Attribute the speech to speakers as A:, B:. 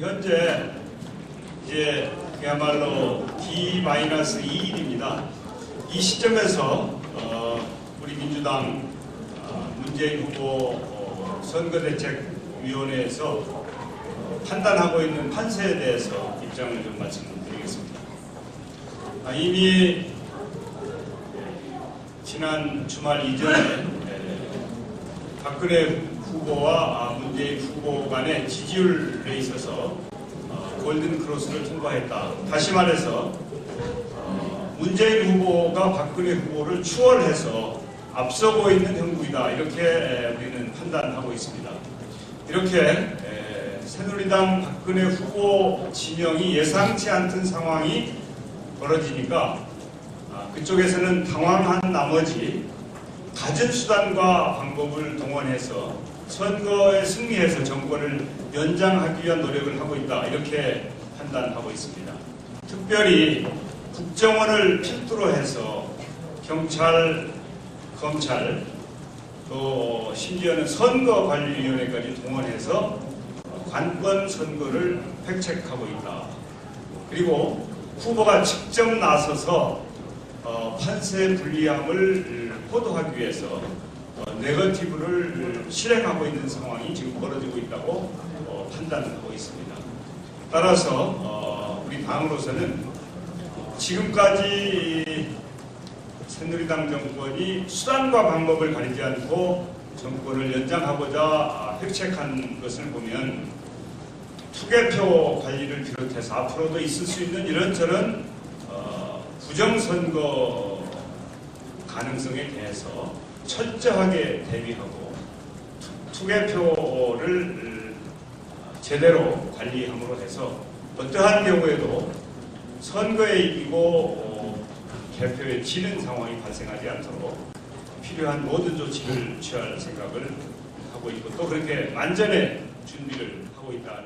A: 현재 이제 그야말로 D-2일입니다. 이 시점에서 어, 우리 민주당 어, 문재인 후보 어, 선거대책위원회에서 어, 판단하고 있는 판세에 대해서 입장을 좀 말씀드리겠습니다. 아, 이미 지난 주말 이전에 에, 박근혜 후보와 아, 문재인 후보 간의 지지율에 있어서 어, 골든 크로스를 통과했다. 다시 말해서 어, 문재인 후보가 박근혜 후보를 추월해서 앞서고 있는 형국이다. 이렇게 에, 우리는 판단하고 있습니다. 이렇게 에, 새누리당 박근혜 후보 진영이 예상치 않던 상황이 벌어지니까 아, 그쪽에서는 당황한 나머지 가진 수단과 방법을 동원해서 선거에 승리해서 정권을 연장하기 위한 노력을 하고 있다 이렇게 판단하고 있습니다. 특별히 국정원을 필두로 해서 경찰, 검찰, 또 심지어는 선거관리위원회까지 동원해서 관권 선거를 획책하고 있다. 그리고 후보가 직접 나서서 어, 판세 불리함을 호도하기 위해서 어, 네거티브를 실행하고 있는 상황이 지금 벌어지고 있다고 어, 판단하고 있습니다. 따라서 어, 우리 당으로서는 지금까지 새누리당 정권이 수단과 방법을 가리지 않고 정권을 연장하고자 아, 획책한 것을 보면 투개표 관리를 비롯해서 앞으로도 있을 수 있는 이런저런 어, 부정선거 가능성에 대해서 철저하게 대비하고 투- 투개표를 제대로 관리함으로 해서 어떠한 경우에도 선거에 이기고 어, 개표에 지는 상황이 발생하지 않도록 필요한 모든 조치를 취할 생각을 하고 있고 또 그렇게 만전의 준비를 하고 있다는